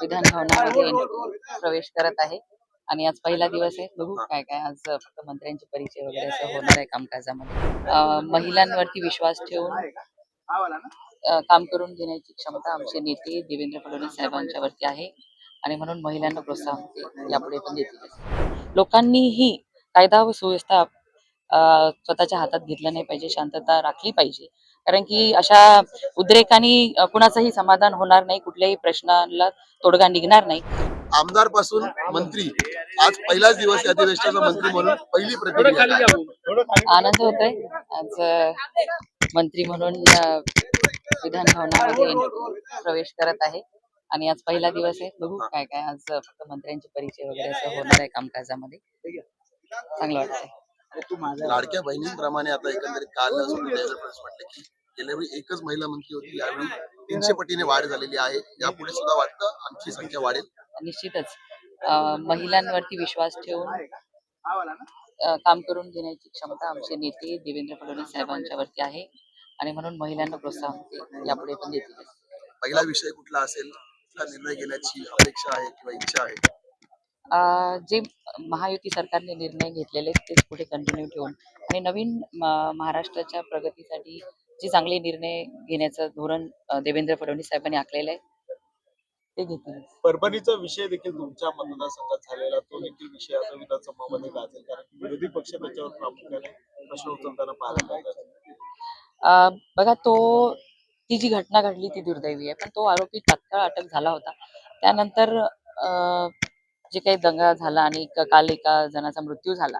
विधान भवनामध्ये प्रवेश करत आहे. आणि आज पहिला दिवस आहे. बघू काय काय आज फक्त मंत्र्यांचे परिचय वगैरे असं होणार आहे कामकाजामध्ये. महिलांवरती विश्वास ठेवून काम करून घेण्याची क्षमता आमचे नेते देवेंद्र फडणवीस साहेबांच्यावरती आहे. आणि म्हणून महिलांना प्रोत्साहन यापुढे पण देतील. लोकांनीही कायदा व सुव्यवस्था स्वतःच्या हातात घेतलं नाही पाहिजे शांतता राखली पाहिजे. कारण की अशा उद्रेकांनी कुणाचंही समाधान होणार नाही कुठल्याही प्रश्नाला तोडगा निघणार नाही. आमदारपासून मंत्री आज पहिलाच दिवस या अधिवेशनाचा मंत्री म्हणून पहिली प्रतिक्रिया. आनंद होतोय. आज मंत्री म्हणून विधान भवनामध्ये प्रवेश करत आहे. आणि आज पहिला दिवस आहे. बघू काय काय आज फक्त मंत्र्यांचे परिचय वगैरे असं होणार आहे कामकाजामध्ये. चांगलं वाटतंय. लाडक्या बहिणींप्रमाणे आता एकंदरीत काल म्हटले की गेल्या वेळी एकच महिला मंत्री होती यावेळी तीनशे पटीने वाढ झालेली आहे. यापुढे सुद्धा वाटतं आणखी संख्या वाढेल? निश्चितच. महिलांवरती विश्वास ठेवून काम करून घेण्याची क्षमता आमचे नेते देवेंद्र फडणवीस साहेबांच्यावरती आहे आणि म्हणून महिलांना प्रोत्साहन यापुढे पण देतील. पहिला विषय कुठला असेल? निर्णय घेण्याची अपेक्षा आहे किंवा इच्छा आहे? जे महायुती सरकारने निर्णय घेतलेले तेच पुढे कंटिन्यू ठेवून. आणि नवीन महाराष्ट्राच्या प्रगतीसाठी जे चांगले निर्णय घेण्याचं धोरण देवेंद्र फडणवीस साहेबांनी आखलेलं आहे ते घेतील. परभणीचा विषय देखील तुमच्या मतदारसंघात झालेला तो देखील विषय आता विधानसभामध्ये गाजेल कारण विरोधी पक्ष त्याच्यावर प्रामुख्याने प्रश्न उचलताना पाहायला मिळतात. अं, बघा तो ती जी घटना घडली ती दुर्दैवी आहे पण तो आरोपी तात्काळ अटक झाला होता. त्यानंतर अं, जे काही दंगा झाला आणि काल एका जणाचा मृत्यू झाला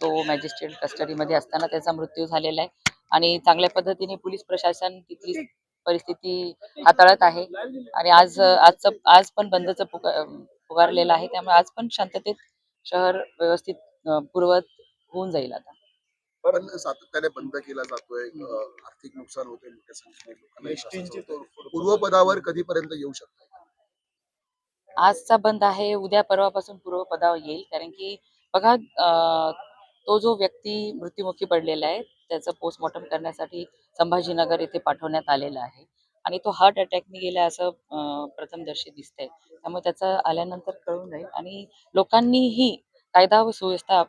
तो मॅजिस्ट्रेट कस्टडीमध्ये असताना त्याचा मृत्यू झालेला आहे. आणि चांगल्या पद्धतीने पोलीस प्रशासन तिथली परिस्थिती हाताळत आहे. आणि आज आजचं आज पण बंदचं पुका पुकारलेलं आहे. त्यामुळे आज पण शांततेत शहर व्यवस्थित पूर्वत होऊन जाईल आता. पण सातत्याने बंद केला जातोय. आर्थिक नुकसान होते पूर्वपदावर कधीपर्यंत येऊ शकतो? आजचा बंद आहे उद्या परवापासून पूर्वपदावर येईल. कारण की बघा तो जो व्यक्ती मृत्युमुखी पडलेला आहे त्याचं पोस्टमॉर्टम करण्यासाठी संभाजीनगर येथे पाठवण्यात आलेला आहे. आणि तो हार्ट अटॅकने गेला असं प्रथमदर्शी दिसतंय. त्यामुळे त्याचं आल्यानंतर कळून जाईल आणि लोकांनीही कायदा व सुव्यवस्था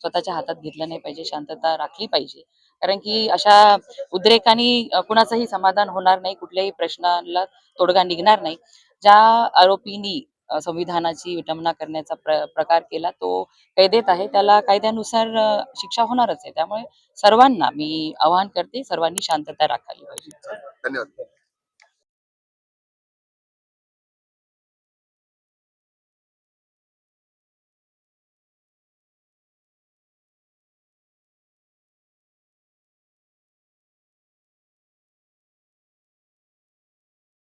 स्वतःच्या हातात घेतलं नाही पाहिजे शांतता राखली पाहिजे. कारण की अशा उद्रेकांनी कुणाचंही समाधान होणार नाही कुठल्याही प्रश्नाला तोडगा निघणार नाही. ज्या आरोपींनी संविधानाची विटंबना करण्याचा प्र प्रकार केला तो कैदेत आहे. त्याला कायद्यानुसार शिक्षा होणारच आहे. त्यामुळे सर्वांना मी आवाहन करते सर्वांनी शांतता राखायला पाहिजे. धन्यवाद.